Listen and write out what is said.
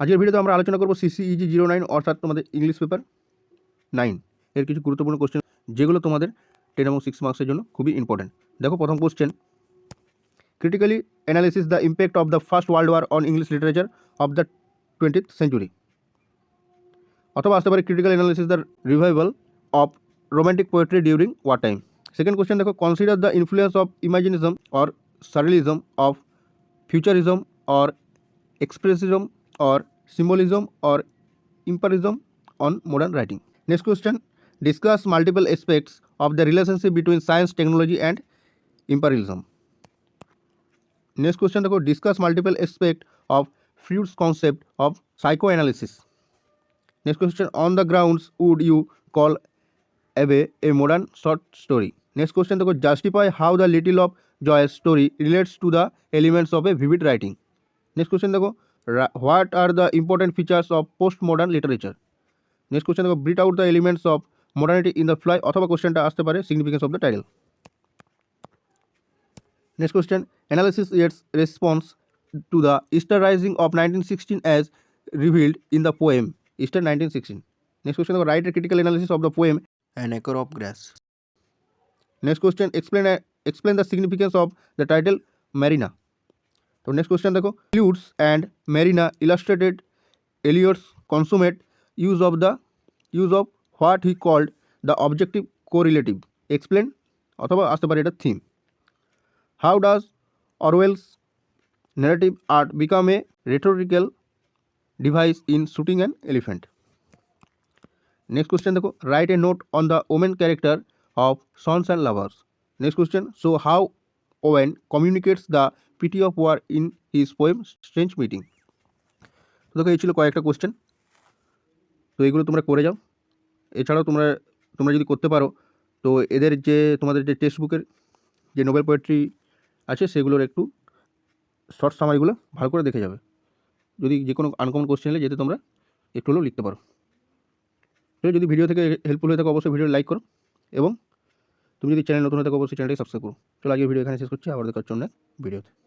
আজকের ভিডিওতে আমরা আলোচনা করব সিসিইজি জিরো নাইন অর্থাৎ তোমাদের ইংলিশ পেপার নাইন এর কিছু গুরুত্বপূর্ণ কোশ্চেন যেগুলো তোমাদের টেন এবং সিক্স মার্কসের জন্য খুবই ইম্পর্টেন্ট দেখো, প্রথম question critically analysis the impact of the First World War on English literature of the twentieth century অথবা আসতে পারে critical analysis the revival of romantic poetry during war time second question দেখো consider the influence of imaginism or surrealism of futurism or expressionism और symbolism और impressionism on modern writing next question discuss multiple aspects of the relationship between science technology and impressionism next question देखो. Discuss multiple aspect of Freud's concept of psychoanalysis next question on the grounds would you call एवे a modern short story next question देखो. Justify how the little of joy story relates to the elements of a vivid writing next question देखो. Ra- what are the important features of postmodern literature? Next question দেখো breed out the elements of modernity in the fly অথবা কোশ্চেনটা আসতে পারে significance of the title. Next question analysis its response to the Easter Rising of 1916 as revealed in the poem Easter 1916. Next question দেখো write a critical analysis of the poem An Acre of Grass. Next question explain a, explain the significance of the title Marina. তো next question দেখো। লিউডস and Marina illustrated Eliot's consummate use of the use of what he called the objective correlative explain অথবা আসতে পারে এটা theme how does Orwell's negative art become a rhetorical device in shooting an elephant next question দেখো। Write a note on the women character of Sons and Lovers next question so how Owen communicates the pity of war in his poem strange meeting তো দেখো, এই ছিল কয়েকটা question তো এগুলো তোমরা করে যাও। এছাড়াও তোমরা তোমরা যদি করতে পারো, তো এদের যে, তোমাদের যে টেক্সট বুকের যে নোবেল পোয়েট্রি আছে, সেগুলোর একটু শর্ট সামারিগুলো ভালো করে দেখে যাবে। যদি যে কোনো আনকমন কোশ্চেন এলে যেতে তোমরা একটু হলেও লিখতে পারো। যদি ভিডিও থেকে হেল্পফুল হয়ে থাকে, অবশ্যই ভিডিও লাইক করো এবং তুমি যদি চ্যানেল নতুন হয়ে থাকো অবশ্যই চ্যানেলটি সাবস্ক্রাইব করো চলো আজকে ভিডিও এখানে শেষ করছি আবার দেখার জন্য ভিডিওতে